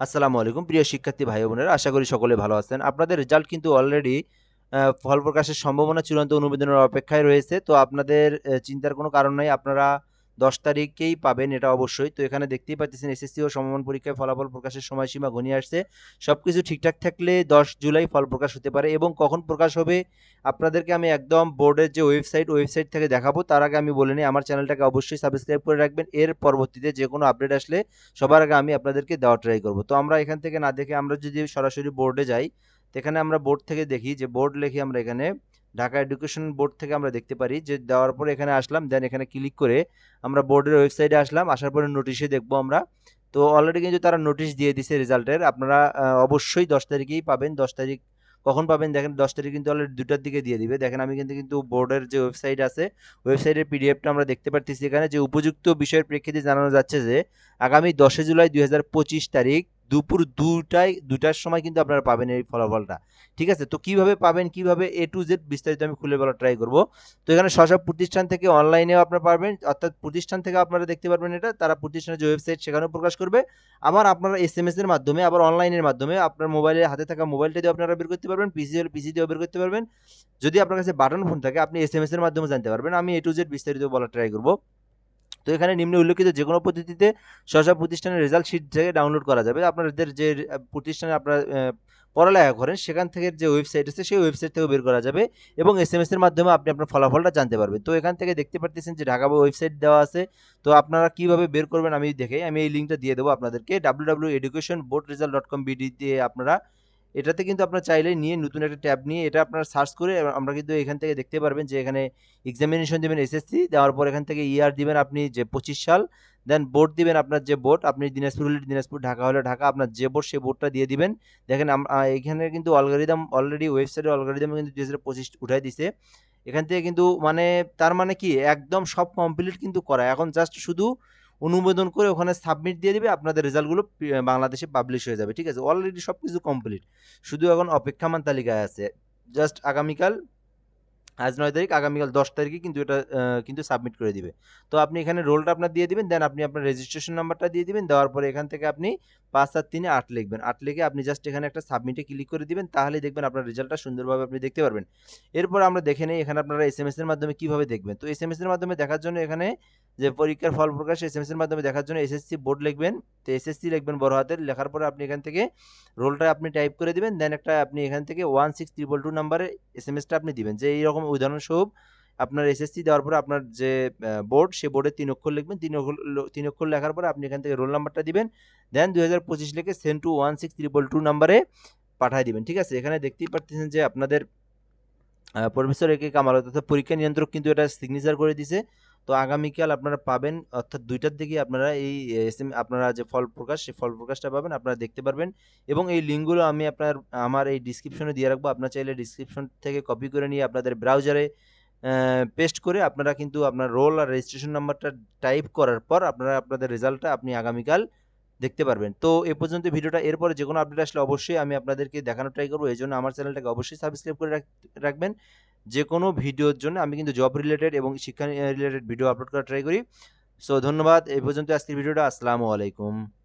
আসসালামু আলাইকুম। প্রিয় শিক্ষার্থী ভাই বোনেরা, আশা করি সকলে ভালো আছেন। আপনাদের রেজাল্ট কিন্তু অলরেডি ফল প্রকাশের সম্ভাবনা চূড়ান্ত অনুমোদনের অপেক্ষায় রয়েছে। তো আপনাদের চিন্তার কোনো কারণ নাই। আপনারা দশ তারিখেই পাবেন এটা অবশ্যই। তো এখানে দেখতেই পাচ্ছেন এসএসসি ও সমমান পরীক্ষায় ফলাফল প্রকাশের সময়সীমা ঘনিয়ে আসছে। সব কিছু ঠিকঠাক থাকলে দশ জুলাই ফল প্রকাশ হতে পারে এবং কখন প্রকাশ হবে আপনাদেরকে আমি একদম বোর্ডের যে ওয়েবসাইট ওয়েবসাইট থেকে দেখাবো। তার আগে আমি বলে নিই, আমার চ্যানেলটাকে অবশ্যই সাবস্ক্রাইব করে রাখবেন। এর পরবর্তীতে যে কোনো আপডেট আসলে সবার আগে আমি আপনাদেরকে দেওয়া ট্রাই করব। তো আমরা এখান থেকে না দেখে আমরা যদি সরাসরি বোর্ডে যাই এখানে আমরা বোর্ড থেকে দেখি যে বোর্ড লিখি আমরা এখানে ঢাকা এডুকেশন বোর্ড থেকে আমরা দেখতে পারি যে দেওয়ার পরে এখানে আসলাম দেন এখানে ক্লিক করে আমরা বোর্ডের ওয়েবসাইটে আসলাম, আসার পরে নোটিশে দেখব আমরা। তো অলরেডি কিন্তু তারা নোটিশ দিয়ে দিছে রেজাল্টের আপনারা অবশ্যই দশ তারিখেই পাবেন, দশ তারিখ কখন পাবেন দেখেন, দশ তারিখ কিন্তু অলরেডি দুটার দিকে দিয়ে দিবে। দেখেন আমি কিন্তু কিন্তু বোর্ডের যে ওয়েবসাইট আছে ওয়েবসাইটের পিডিএফটা আমরা দেখতে পারতেছি এখানে যে উপযুক্ত বিষয়ের প্রেক্ষিতে জানানো যাচ্ছে যে আগামী দশই জুলাই দুই হাজার পঁচিশ তারিখ দুপুর দুটায় দুটার সময় কিন্তু আপনারা পাবেন এই ফলাফলটা। ঠিক আছে? তো কীভাবে পাবেন, কীভাবে এ টু জেড বিস্তারিত আমি খুলে বলা ট্রাই করব। তো এখানে সব প্রতিষ্ঠান থেকে অনলাইনেও আপনারা পারবেন অর্থাৎ প্রতিষ্ঠান থেকে আপনারা দেখতে পারবেন এটা। তারা প্রতিষ্ঠানের যে ওয়েবসাইট সেখানেও প্রকাশ করবে। আবার আপনারা এস এম এর মাধ্যমে, আবার অনলাইনের মাধ্যমে আপনার মোবাইলের হাতে থাকা মোবাইলটা দিয়ে আপনারা বের করতে পারবেন। পিসি হলে পিসি দিয়েও বের করতে পারবেন। যদি আপনার কাছে বাটন ফোন থাকে, আপনি এস এম এস এর মাধ্যমে জানতে পারবেন। আমি এ টু জেড বিস্তারিত বলা ট্রাই করব। তো এখানে নিম্নে উল্লেখিত যে কোনো পদ্ধতিতে স্ব প্রতিষ্ঠানের রেজাল্ট শিট থেকে ডাউনলোড করা যাবে। আপনাদের যে প্রতিষ্ঠানে আপনারা পড়ালেখা করেন, সেখান থেকে যে ওয়েবসাইট আছে, সেই ওয়েবসাইট থেকেও বের করা যাবে এবং এস এম এর মাধ্যমে আপনি আপনার ফলাফলটা জানতে পারবেন। তো এখান থেকে দেখতে পারতেছেন যে ঢাকা ওয়েবসাইট দেওয়া আছে। তো আপনারা কীভাবে বের করবেন আমি দেখে আমি এই লিঙ্কটা দিয়ে দেবো আপনাদেরকে। W W education board result dot com B D দিয়ে আপনারা এটাতে কিন্তু আপনার চাইলে নিয়ে নতুন একটা ট্যাব নিয়ে এটা আপনার সার্চ করে আমরা কিন্তু এখান থেকে দেখতে পারবেন যে এখানে এক্সামিনেশন দেবেন এসএসসি দেওয়ার পর এখান থেকে ইয়ার দিবেন আপনি যে পঁচিশ সাল দেন বোর্ড দিবেন আপনার যে বোর্ড আপনি দিনাজপুর হলে দিনাজপুর, ঢাকা হলে ঢাকা, আপনার যে বোর্ড সেই বোর্ডটা দিয়ে দিবেন। দেখেন এখানে কিন্তু অলগারিদম অলরেডি ওয়েবসাইটে অলগারিদম কিন্তু দুই হাজার পঁচিশ উঠাই দিছে। এখান থেকে কিন্তু মানে তার মানে কি? একদম সব কমপ্লিট কিন্তু করা। এখন জাস্ট শুধু অনুমোদন করে ওখানে সাবমিট দিয়ে দিবে, আপনাদের রেজাল্টগুলো বাংলাদেশে পাবলিশ হয়ে যাবে, ঠিক আছে? অলরেডি সব কিছু কমপ্লিট শুধু এখন অপেক্ষামান তালিকায় আছে। জাস্ট আগামীকাল আজ নয় তারিখ, আগামীকাল দশ তারিখে কিন্তু এটা কিন্তু সাবমিট করে দিবে। তো আপনি এখানে রোলটা আপনার দিয়ে দিবেন দেন আপনি আপনার রেজিস্ট্রেশন নাম্বারটা দিয়ে দিবেন, দেওয়ার পরে এখান থেকে আপনি পাঁচ, সাত, তিনে আট লিখবেন। আট লিখে আপনি জাস্ট এখানে একটা সাবমিটে ক্লিক করে দিবেন, তাহলেই দেখবেন আপনার রেজাল্টটা সুন্দরভাবে আপনি দেখতে পারবেন। এরপর আমরা দেখে নিই, এখানে আপনারা এস এর মাধ্যমে কীভাবে দেখবেন? তো এস এর মাধ্যমে দেখার জন্য এখানে যে পরীক্ষার ফল প্রকাশ এস এর মাধ্যমে দেখার জন্য এসএসসি বোর্ড লিখবেন। তো এসএসসি লিখবেন বড় হাতের, লেখার পরে আপনি এখান থেকে রোলটা আপনি টাইপ করে দিবেন দেন একটা আপনি এখান থেকে ওয়ান সিক্স ট্রিপল টু নাম্বারে এস এম এসটা আপনি দিবেন। যে এইরকম উদাহরণস্বরূপ আপনার এসএসসি দেওয়ার পরে আপনার যে বোর্ড সে বোর্ডে তিন অক্ষর লিখবেন। তিন অক্ষর তিন অক্ষর লেখার পরে আপনি এখান থেকে রোল নাম্বারটা দিবেন। দেন দু হাজার পঁচিশ লিখে send two one six triple two নাম্বারে পাঠিয়ে দিবেন। ঠিক আছে? এখানে দেখতেই পারতেছেন যে আপনাদের প্রফেসর একে কামাল অর্থাৎ পরীক্ষা নিয়ন্ত্রক কিন্তু এটা সিগনেচার করে দিছে। তো আগামীকাল আপনারা পাবেন, অর্থাৎ দুইটার দিকে আপনারা এই এস এম আপনারা যে ফল প্রকাশ, সেই ফল প্রকাশটা পাবেন, আপনারা দেখতে পারবেন। এবং এই লিঙ্কগুলো আমি আপনার, আমার এই ডিসক্রিপশনে দিয়ে রাখব। আপনার চাইলে ডিসক্রিপশন থেকে কপি করে নিয়ে আপনাদের ব্রাউজারে পেস্ট করে আপনারা কিন্তু আপনার রোল আর রেজিস্ট্রেশন নাম্বারটা টাইপ করার পর আপনারা, আপনাদের রেজাল্টটা আপনি আগামীকাল দেখতে পারবেন। তো এ পর্যন্ত ভিডিওটা, এরপরে যে কোনো আপডেট আসলে অবশ্যই আমি আপনাদেরকে দেখানোর ট্রাই করব। এই জন্য আমার চ্যানেলটাকে অবশ্যই সাবস্ক্রাইব করে রাখ- রাখবেন। যে কোনো ভিডিওর জন্য আমি কিন্তু জব রিলেটেড এবং শিক্ষা রিলেটেড ভিডিও আপলোড করার ট্রাই করি। সো ধন্যবাদ এই পর্যন্ত আজকের ভিডিওটা, আসসালামু আলাইকুম।